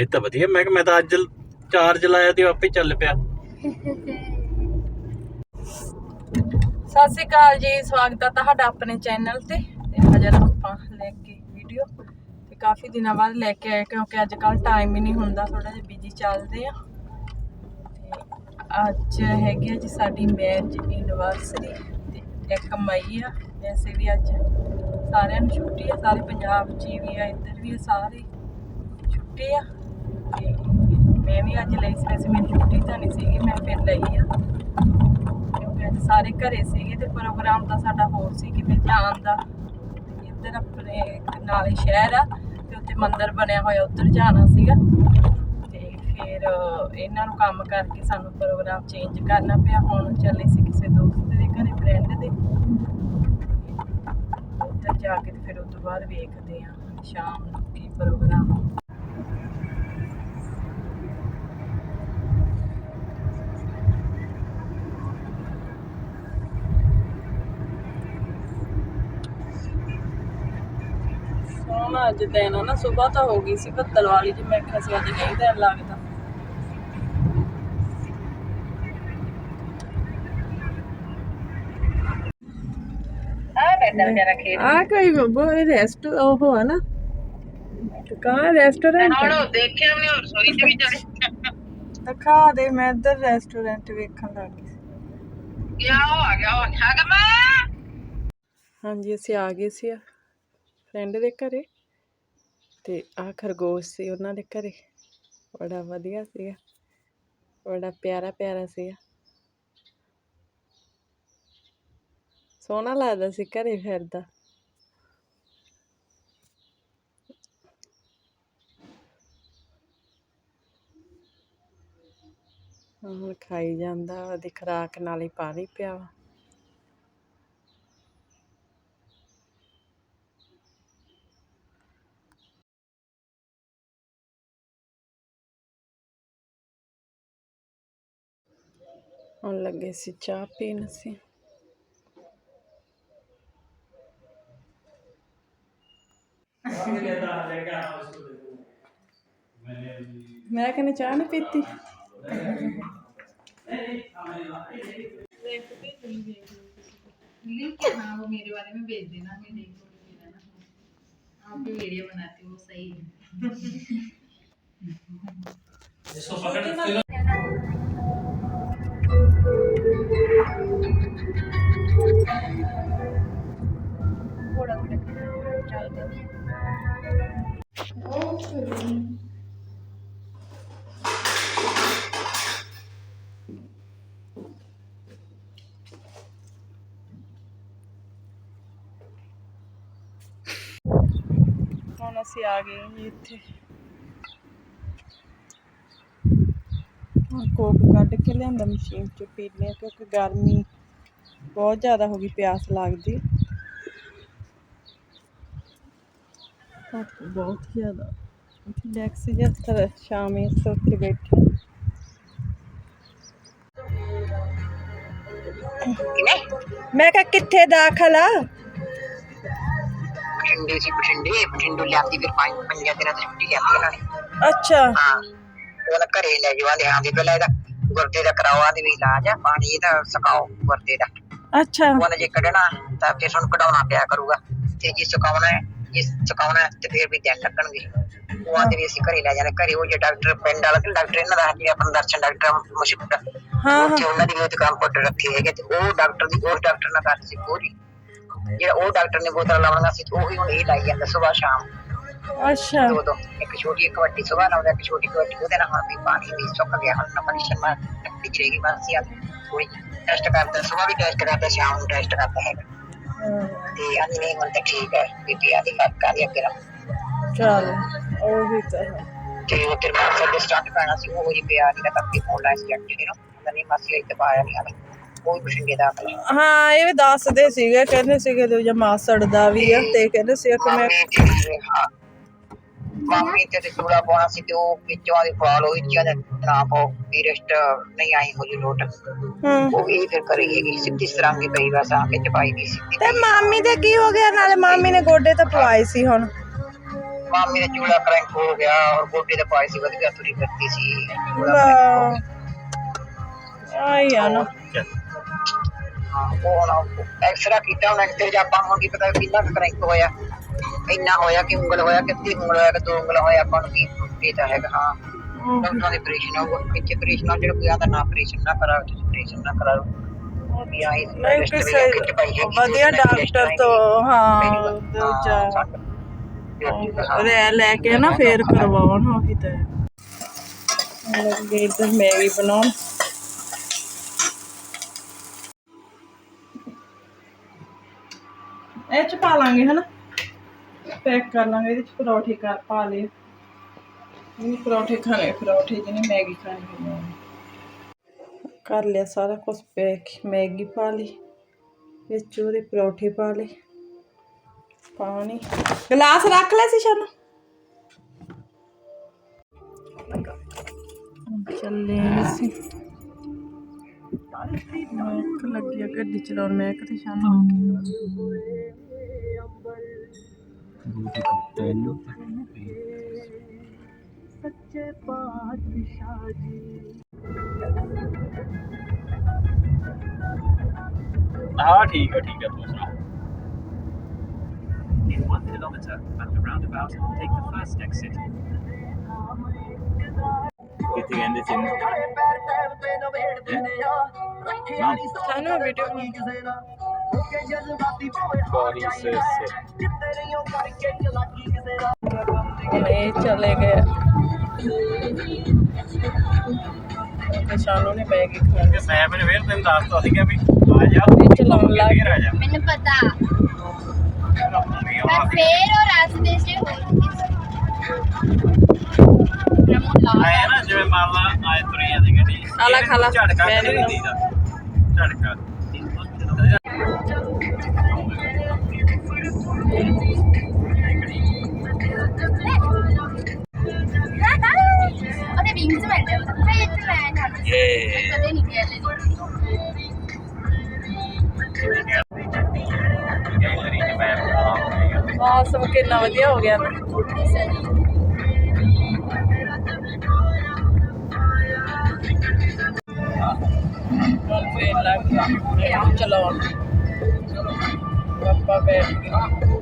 ਇਹ ਤਾਂ ਵਧੀਆ। ਮੈਂ ਕਿਹਾ ਮੈਂ ਤਾਂ ਅੱਜ ਚਾਰਜ ਲਾਇਆ ਤੇ ਆਪੇ ਚੱਲ ਪਿਆ। ਸਤਿ ਸ਼੍ਰੀ ਅਕਾਲ ਜੀ, ਸਵਾਗਤ ਹੈ ਤੁਹਾਡਾ ਆਪਣੇ ਚੈਨਲ ਤੇ। ਤੇ ਅੱਜ ਆਪਾਂ ਲੈ ਕੇ ਵੀਡੀਓ ਤੇ ਕਾਫੀ ਦਿਨਾਂ ਬਾਅਦ ਲੈ ਕੇ ਆਏ, ਕਿਉਂਕਿ ਅੱਜ ਕੱਲ ਟਾਈਮ ਹੀ ਨਹੀਂ ਹੁੰਦਾ ਥੋੜਾ ਜਿਹਾ ਬਿਜ਼ੀ ਚੱਲਦੇ ਆ। ਅੱਜ ਹੈਗੀ ਆ ਜੀ ਸਾਡੀ ਮੈਰਿਜ ਐਨਵਰਸਰੀ ਤੇ ਇੱਕ ਮਈ ਆ। ਵੈਸੇ ਵੀ ਅੱਜ ਸਾਰਿਆਂ ਨੂੰ ਛੁੱਟੀ ਆ, ਸਾਰੇ ਪੰਜਾਬ 'ਚ ਹੀ ਵੀ ਆ, ਇੱਧਰ ਵੀ ਆ ਸਾਰੇ। ਛੁੱਟੀ ਆ। ਮੈਂ ਵੀ ਅੱਜ ਲਈ ਸੀ, ਵੈਸੇ ਮੇਰੀ ਛੁੱਟੀ ਤਾਂ ਨਹੀਂ ਸੀਗੀ, ਮੈਂ ਫਿਰ ਲਈ ਆ। ਕਿਉਂਕਿ ਅੱਜ ਸਾਰੇ ਘਰੇ ਸੀਗੇ ਤੇ ਪ੍ਰੋਗਰਾਮ ਤਾਂ ਸਾਡਾ ਹੋਰ ਸੀ ਕਿਤੇ ਜਾਣ ਦਾ। ਇੱਧਰ ਆਪਣੇ ਨਾਲੇ ਸ਼ਹਿਰ ਆ, ਤੇ ਉੱਥੇ ਮੰਦਿਰ ਬਣਿਆ ਹੋਇਆ, ਉੱਧਰ ਜਾਣਾ ਸੀਗਾ। ਤੇ ਫਿਰ ਇਹਨਾਂ ਨੂੰ ਕੰਮ ਕਰਕੇ ਸਾਨੂੰ ਪ੍ਰੋਗਰਾਮ ਚੇਂਜ ਕਰਨਾ ਪਿਆ। ਹੁਣ ਚੱਲੇ ਸੀ ਕਿਸੇ ਦੋਸਤ ਦੇ ਘਰੇ ਫਰੈਂਡ ਦੇ। ਉੱਧਰ ਜਾ ਕੇ ਤੇ ਫਿਰ ਉਸ ਤੋਂ ਬਾਅਦ ਵੇਖਦੇ ਆ, ਸ਼ਾਮ ਨੂੰ ਕੀ ਪ੍ਰੋਗਰਾਮ ਆ ਸੋਹਣਾ ਅੱਜ ਦਿਨ ਨਾ ਸਵੇਰ ਤਾਂ ਹੋ ਗਈ ਸੀ ਬੱਦਲ ਵਾਲੀ ਜੀ ਮੈਂ ਕਿਹਾ ਸੀ ਅੱਜ ਨਹੀਂ ਦਿਨ ਲੱਗਦਾ। ਆ ਕੋਈ ਇਹ ਰੈਸਟ ਉਹ ਆ ਨਾ। ਕਹਾਂ ਰੈਸਟੋਰੈਂਟ ਦੇਖਿਆ ਵੀ ਰਸੋਈ ਚ ਵੀ ਜਾਣੇ। ਦਿਖਾ ਦੇ ਮੈਂ ਇੱਧਰ ਰੈਸਟੋਰੈਂਟ ਵੇਖਣ ਲੱਗ ਗਈ। ਗਿਆ ਉਹ ਆ ਗਿਆ ਉਹ ਆ ਗਿਆ ਮੈਂ। ਹਾਂਜੀ ਅਸੀਂ ਆ ਗਏ ਸੀ ਫਰੈਂਡ ਦੇ ਘਰੇ। ਤੇ ਆ ਖਰਗੋਸ਼ ਸੀ ਉਹਨਾਂ ਦੇ ਘਰੇ। ਬੜਾ ਵਧੀਆ ਸੀਗਾ। ਬੜਾ ਪਿਆਰਾ ਪਿਆਰਾ ਸੀਗਾ। ਸੋਹਣਾ ਲੱਗਦਾ ਸੀ ਘਰੇ ਫਿਰਦਾ। ਹੁਣ ਖਾਈ ਜਾਂਦਾ ਉਹਦੀ ਖੁਰਾਕ ਨਾਲ ਹੀ ਪਾਣੀ ਪਿਆ ਵਾ। ਹੁਣ ਲੱਗੇ ਸੀ ਚਾਹ ਪੀਣ ਅਸੀਂ ਮੈਂ ਕਹਿੰਦੀ ਚਾਹ ਨਹੀਂ ਪੀਤੀ लिंक हाँ वो मेरे बारे में भेज देना मैं देख लूंगी ना आप भी वीडियो बनाती हो सही है ਹੁਣ ਅਸੀਂ ਆ ਗਏ ਜੀ ਇੱਥੇ। ਹੁਣ ਕੋਕ ਕੱਢ ਕੇ ਲਿਆਂਦਾ ਮਸ਼ੀਨ ਚ ਪੀਨੇ ਆ ਕਿਉਂਕਿ ਗਰਮੀ ਬਹੁਤ ਜ਼ਿਆਦਾ ਹੋ ਗਈ ਪਿਆਸ ਲੱਗਦੀ। ਬਹੁਤ ਜ਼ਿਆਦਾ। ਡੈਕਸ ਜਿਹਾ ਸ਼ਾਮੇ ਉੱਥੇ ਬੈਠੇ। ਮੈਂ ਕਿਹਾ ਕਿੱਥੇ ਦਾਖਲ ਆ? ਬਠਿੰਡੇ ਸੀ ਬਠਿੰਡੇ। ਬਠਿੰਡੋਂ ਲਿਆਂਦੀ ਫਿਰ ਪੰਜ ਪੰਜਾਂ ਦਿਨਾਂ ਦੀ ਛੁੱਟੀ ਲਿਆਂਦੀ ਉਹਨਾਂ ਨੇ। ਅੱਛਾ। ਹਾਂ। ਉਹਨਾਂ ਘਰੇ ਲੈ ਜਵਾਂਦੇ ਹਾਂ ਵੀ ਪਹਿਲਾਂ ਇਹਦਾ ਗੁਰਦੇ ਦਾ ਕਰਾਓ ਆਂਦੇ ਵੀ ਇਲਾਜ ਆ ਪਾਣੀ ਇਹਦਾ ਸਕਾਓ ਗੁਰਦੇ ਦਾ। ਅੱਛਾ। ਉਹਨਾਂ ਜੇ ਕੱਢਣਾ ਤਾਂ ਫਿਰ ਤੁਹਾਨੂੰ ਕਢਾਉਣਾ ਪਿਆ ਕਰੂਗਾ। ਤੇ ਜੇ ਸੁਕਾਉਣਾ ਹੈ ਜੇ ਸੁਕਾਉਣਾ ਹੈ ਤੇ ਫਿਰ ਵੀ ਦਿਨ ਲੱਗਣਗੇ। ਉਹ ਆਂਦੇ ਵੀ ਅਸੀਂ ਘਰੇ ਲੈ ਜਾਣਾ ਘਰੇ ਉਹ ਜੇ ਡਾਕਟਰ ਪਿੰਡ ਵਾਲਾ ਡਾਕਟਰ ਇਹਨਾਂ ਦਾ ਜਿਹੜੇ ਆਪਣਾ ਦਰਸ਼ਨ ਡਾਕਟਰ ਮਸ਼ਹੂਰ ਹਾਂ ਉੱਥੇ ਉਹਨਾਂ ਦੀ ਵੀ ਉਹਦੇ ਕੰਪਿਊਟਰ ਰੱਖੇ ਹੈਗੇ ਤੇ ਉਹ ਡਾਕਟਰ ਦੀ ਉਸ ਡਾਕਟਰ ਨਾਲ ਗੱਲ ਸੀ ਪੂਰੀ। ਜਿਹੜਾ ਉਹ ਡਾਕਟਰ ਨੇ ਬੋਤਲ ਲਾਉਣਾ ਸੀ ਉਹੀ ਹੁਣ ਇਹ ਲਾਈ ਜਾਂਦਾ ਸਵੇਰ ਸ਼ਾਮ। ਅੱਛਾ। ਦੋ ਦੋ ਇੱਕ ਛੋਟੀ ਇੱਕ ਵੱਡੀ ਸਵੇਰ ਲਾਉਂਦਾ ਇੱਕ ਛੋਟੀ ਇੱਕ ਵੱਡੀ। ਉਹਦੇ ਨਾਲ ਹੁਣ ਵੀ ਪਾਣੀ ਵੀ ਸੁੱਕ ਗਿਆ ਹੁਣ ਨਾ ਪਰੇਸ਼ਾਨ ਮਾ ਪਿਛੇਗੀ ਮਾਸੀ ਆ ਥੋੜੀ ਟੈਸਟ ਕਰਦਾ ਸਵੇਰ ਵੀ ਟੈਸਟ ਕਰਦਾ ਸ਼ਾਮ ਨੂੰ ਟੈਸਟ ਕਰਦਾ ਹੈਗਾ। ਹਾਂ, ਤੇ ਅੰਨ ਨਹੀਂ ਹੁਣ ਤਾਂ ਠੀਕ ਹੈ ਬੀਬੀ ਆਦੀ ਕਰ ਕਰ ਅੱਗੇ ਰੱਖ ਚੱਲ ਉਹੀ ਤਾਂ ਹੈ। ਤੇ ਉਹ ਤੇਰੇ ਮਾਸਰ ਦੇ ਸਟਾਰਟ ਪੈਣਾ ਸੀ ਉਹ ਹੀ ਪਿਆ ਜਿਹੜਾ ਤੱਕ ਫੋਨ ਲਾਇਆ ਸੀ ਅੱਗੇ ਨੂੰ। ਤਾਂ ਨਹੀਂ ਮਾਸੀ ਇੱਥੇ ਪਾਇਆ ਨਹੀਂ ਆਵੇ ਕੋਈ ਬਠਿੰਡੇ ਦਾ ਹਾਂ ਇਹ ਵੀ ਦੱਸਦੇ ਸੀਗੇ ਕਹਿੰਦੇ ਸੀਗੇ ਤੇ ਜੇ ਮਾਸੜ ਦਾ ਵੀ ਆ ਤੇ ਕਹਿੰਦੇ ਸੀ ਕਿ ਮੈਂ ਤੇ ਹਾਂ। ਮਾਮੀ ਤੇ ਚੂੜਾ ਪਾਉਣਾ ਸੀ ਤੇ ਉਹ ਵਿੱਚੋਂ ਆਦੀ ਫਾਲ ਹੋਈ ਜਿਆ ਦੇ ਨਾ ਪਾਓ ਵੀ ਰੈਸਟ ਨਹੀਂ ਆਈ ਹੋਈ ਲੋਟ। ਹਾਂ ਉਹ ਵੀ ਫਿਰ ਕਰੀ ਹੈਗੀ ਸਿੱਧੀ ਸਰਾਂਗੀ ਪਈ ਬਸ ਆ ਕੇ ਚਪਾਈ ਗਈ ਸਿੱਧੀ ਤੇ ਮਾਮੀ ਦੇ ਕੀ ਹੋ ਗਿਆ? ਨਾਲੇ ਮਾਮੀ ਨੇ ਗੋਡੇ ਤਾਂ ਪਵਾਏ ਸੀ ਹੁਣ। ਮਾਮੀ ਦਾ ਚੂੜਾ ਕਰੰਕ ਹੋ ਗਿਆ ਔਰ ਗੋਡੇ ਦੇ ਪਾਏ ਸੀ ਵਧੀਆ ਤੁਰੀ ਫਿਰਦੀ ਸੀ। ਚੂੜਾ crank ਹੋ ਗਿਆ। ਆਈ ਆ ਨਾ। ਹਾਂ, ਉਹ ਹੁਣ ਐਕਸਰਾ ਕੀਤਾ ਹੁਣ ਐਕਸਰੇ ਚ ਆਪਾਂ ਨੂੰ ਕੀ ਪਤਾ ਕਿੰਨਾ ਕਰੰਕ ਹੋਇਆ। ਇੰਨਾ ਹੋਇਆ ਕਿ ਉਂਗਲ ਹੋਇਆ ਕਿ ਤੀ ਉਂਗਲ ਹੋਇਆ ਕਿ ਦੋ ਉਂਗਲ ਹੋਇਆ ਆਪਾਂ ਨੂੰ ਕੀ ਪਤਾ ਹੈਗਾ। ਹਾਂ। ਡਾਕਟਰਾਂ ਦੇ ਆਪਰੇਸ਼ਨ ਹੋਊਗਾ ਪਿੱਛੇ ਆਪਰੇਸ਼ਨ ਆ ਜਿਹੜਾ ਕੋਈ ਆਂਦਾ ਨਾ ਆਪਰੇਸ਼ਨ ਨਾ ਕਰਾਓ ਤੁਸੀਂ ਆਪਰੇਸ਼ਨ ਨਾ ਕਰਾਓ ਉਹ ਵੀ ਆਈ ਵਧੀਆ ਡਾਕਟਰ ਤੋਂ ਹਾਂ ਹਾਂ, ਦੂਜਾ ਹਾਂ। ਲੈ ਕੇ ਨਾ ਫੇਰ ਕਰਵਾਉਣ ਉਹੀ ਤਾਂ ਲੱਗੇ ਇਧਰ ਮੈਗੀ ਬਣਾਉਣ। ਇਹ ਚ ਪਾ ਲਾਂਗੇ ਹਨਾ? ਪੈਕ ਕਰ ਲਾਂਗੇ, ਇਹਦੇ ਚ ਪਰੌਠੇ ਕਰ, ਪਾ ਲਏ। ਇਹ ਪਰੌਠੇ ਖਾਣੇ, ਪਰੌਠੇ ਜਿਹਨੇ ਮੈਗੀ ਖਾਣੀ ਹੈ। ਕਰ ਲਿਆ ਸਾਰਾ ਕੁਝ ਪੈਕ, ਮੈਗੀ ਪਾ ਲਈ, ਵਿੱਚ ਉਹਦੇ ਪਰੌਠੇ ਪਾ ਲਏ। ਪਾਣੀ, ਗਲਾਸ ਰੱਖ ਲੈ ਸੀ ਸ਼ਾਨੂ ਚੱਲੇ ਸੀ ਮੈਂ ਲੱਗਿਆ ਗੱਡੀ ਚਲਾਉਣ ਮੈਂ ਕਿਤੇ ਸ਼ਾਨੂ ਸੱਚੇ ਪਾਤਸ਼ਾਹ ਜੀ ਹਾਂ ਠੀਕ ਹੈ ਠੀਕ ਹੈ ਤੂੰ ਸੁਣਾ In one kilometer, at the roundabout, take the first exit. ਕਿੱਥੇ ਕਹਿੰਦੇ ਸੀ ਸ਼ਾਨੂ ਵੀਡੀਓ ਸੌਰੀ ਸੇ ਹੁਣ ਇਹ ਚਲੇ ਗਏ। ਤੇ ਸ਼ਾਨੂ ਨੇ ਬੈਗ ਖਾਣਾ ਤੇ ਮੈਂ ਮੈਨੂੰ ਫੇਰ ਤੈਨੂੰ ਦੱਸਤਾ ਸੀਗਾ ਵੀ ਆ ਜਾ। ਚਲਾਉਣ ਲੱਗ ਫੇਰ ਆ ਜਾ। ਮੈਨੂੰ ਪਤਾ। ਮੈਂ ਫੇਰ ਉਹ ਰਾਸਤੇ ਸੇ ਹੋ ਆਏ ਨਾ ਜਿਵੇਂ ਮੰਨ ਲਾ ਆਏ ਤੁਰੀ ਜਾਂਦੀ ਗੱਡੀ। ਖਾ ਲਾ, ਖਾ ਲਾ। ਝਟਕਾ ਮੈਂ ਕਦੇ ਨਹੀਂ ਨਹੀਂ ਦੀਦਾ। ਝਟਕਾ। ਉਹਦੇ ਵਿੰਗਸ ਬੈਠੇ ਮੈਂ ਇੱਥੇ ਮੈਂ ਨਾ ਕਦੇ ਨਹੀਂ ਗਿਆ ਲੈ ਮੌਸਮ ਕਿੰਨਾ ਵਧੀਆ ਹੋ ਗਿਆ ਨਾ। ਫੇਰ ਲੱਗ ਗਿਆ। ਇਹਨੂੰ ਚਲਾਉਣ। ਬੈਠ ਗਏ।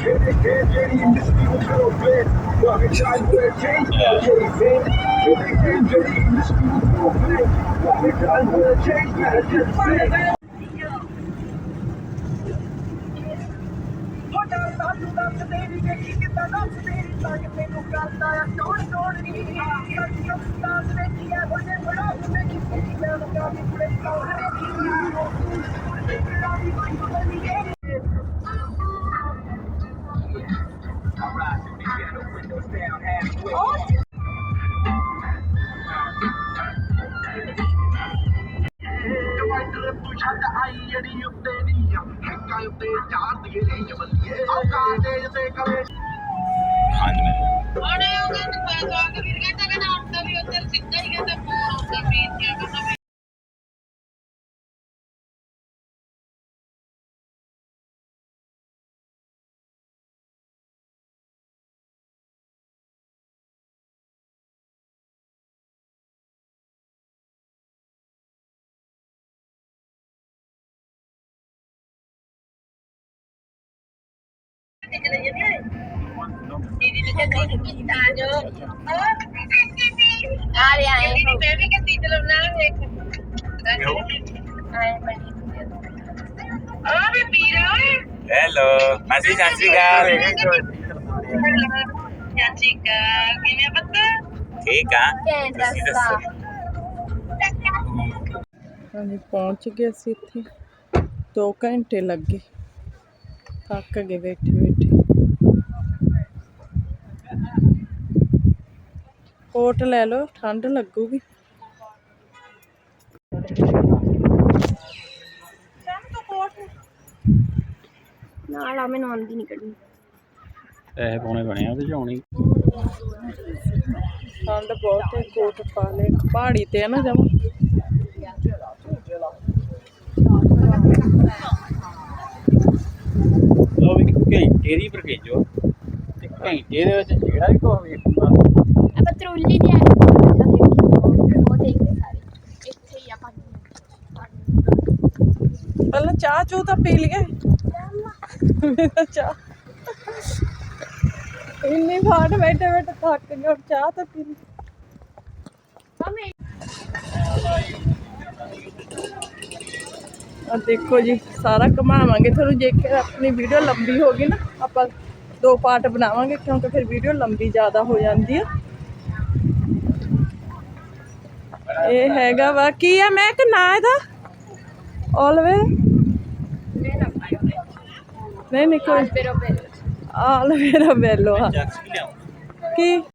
ਕਿਹੜੇ ਭਾਈ ਨਾ ਮੈਂ ਇਹ ਫੋਟੋ ਖਿੱਚਿਆ ਪਿੱਛੇ ਨਾਲੇ ਸੀਨਰੀ ਇਹ ਗੱਡੀ ਦਾ ਇਹ ਫੋਟੋ ਖਿੱਚਿਆ ਤੇ ਪਿੱਛੇ ਸੀਨਰੀ ਆ ਮੈਂ ਆਈ ਹੌਲੀ ਚੱਲ ਹਾਂਜੀ ਮੈਂ ਉਹਨੇ ਉਹ ਕਹਿੰਦਾ ਪੈਸਾ ਕਿ ਵੀਰ ਕਹਿੰਦਾ ਕਿ ਨਾ ਉੱਤੇ ਵੀ ਉੱਧਰ ਸਿੱਧਾ ਹੀ ਕਹਿੰਦਾ ਫੋਨ ਉੱਤੇ ਵੀਰ ਕਿਆ ਕਹਿੰਦਾ ਆ ਰਿਹਾ ਹੈ ਮੈਂ ਵੀ ਕਿਤੇ ਚਲਾਉਣਾ ਵੇਖ ਆ ਵੀ ਪੀਰਾ ਹੈਲੋ ਮਾਸੀ ਸਤਿ ਸ਼੍ਰੀ ਅਕਾਲ। ਚਾਚੀ ਕਾ ਕਿਵੇਂ ਪਤਾ? ਠੀਕ ਆ। ਤੁਸੀਂ ਦੱਸੋ? ਹਾਂਜੀ ਪਹੁੰਚ ਗਏ ਅਸੀਂ ਇੱਥੇ। 2 ਘੰਟੇ ਲੱਗੇ। ਥੱਕ ਗਏ ਬੈਠੇ ਬੈਠੇ ਕੋਟ ਲੈ ਲਓ ਠੰਡ ਲੱਗੂਗੀ। ਨਾਲ ਆ ਮੈਨੂੰ ਆਉਂਦੀ ਨਹੀਂ ਕੱਢਣੀ ਪੈਸੇ ਪਾਉਣੇ ਬਣੇ ਆ ਉਹਦੇ ਚ ਆਉਣੀ ਠੰਡ ਬਹੁਤ ਹੈ ਕੋਟ ਪਾ ਲੈ ਪਹਾੜੀ ਤੇ ਆ ਨਾ ਜਮ। ਲੋ ਵੀ ਘੰਟੇ ਦੀ ਪਰ ਭੇਜੋ ਤੇ ਘੰਟੇ ਦੇ ਵਿੱਚ ਜਿਹੜਾ ਵੀ ਕੁਝ ਵੇਖੂਗਾ। ਆਪਾਂ ਤਰੁੱਲੀ ਦੀ ਆ ਉਹ ਦੇਖਦੇ ਸਾਰੇ ਇੱਥੇ ਹੀ ਆ ਪਾਣੀ ਪਹਿਲਾਂ ਚਾਹ ਚੂ ਤਾਂ ਪੀ ਲਈਏ ਮੇਰਾ ਚਾਹ ਇੰਨੀ ਫਾਟ ਬੈਠੇ ਬੈਠੇ ਥੱਕ ਗਏ ਹੁਣ ਚਾਹ ਤਾਂ ਪੀ ਲਈ ਆ ਦੇਖੋ ਜੀ ਸਾਰਾ ਘੁਮਾਵਾਂਗੇ ਤੁਹਾਨੂੰ ਜੇਕਰ ਆਪਣੀ ਵੀਡੀਓ ਲੰਬੀ ਹੋ ਗਈ ਨਾ ਆਪਾਂ ਦੋ ਪਾਰਟ ਬਣਾਵਾਂਗੇ ਕਿਉਂਕਿ ਫਿਰ ਵੀਡੀਓ ਲੰਬੀ ਜ਼ਿਆਦਾ ਹੋ ਜਾਂਦੀ ਆ ਇਹ ਹੈਗਾ ਵਾ। ਕੀ ਆ? ਮੈਂ ਕਿ ਨਾ ਇਹਦਾ। ਆਲਵੇਜ਼ ਨਹੀਂ ਨਹੀਂ ਕੋਈ ਆਲਵੇਰਾ ਬੈਲੋ ਆ ਕੀ?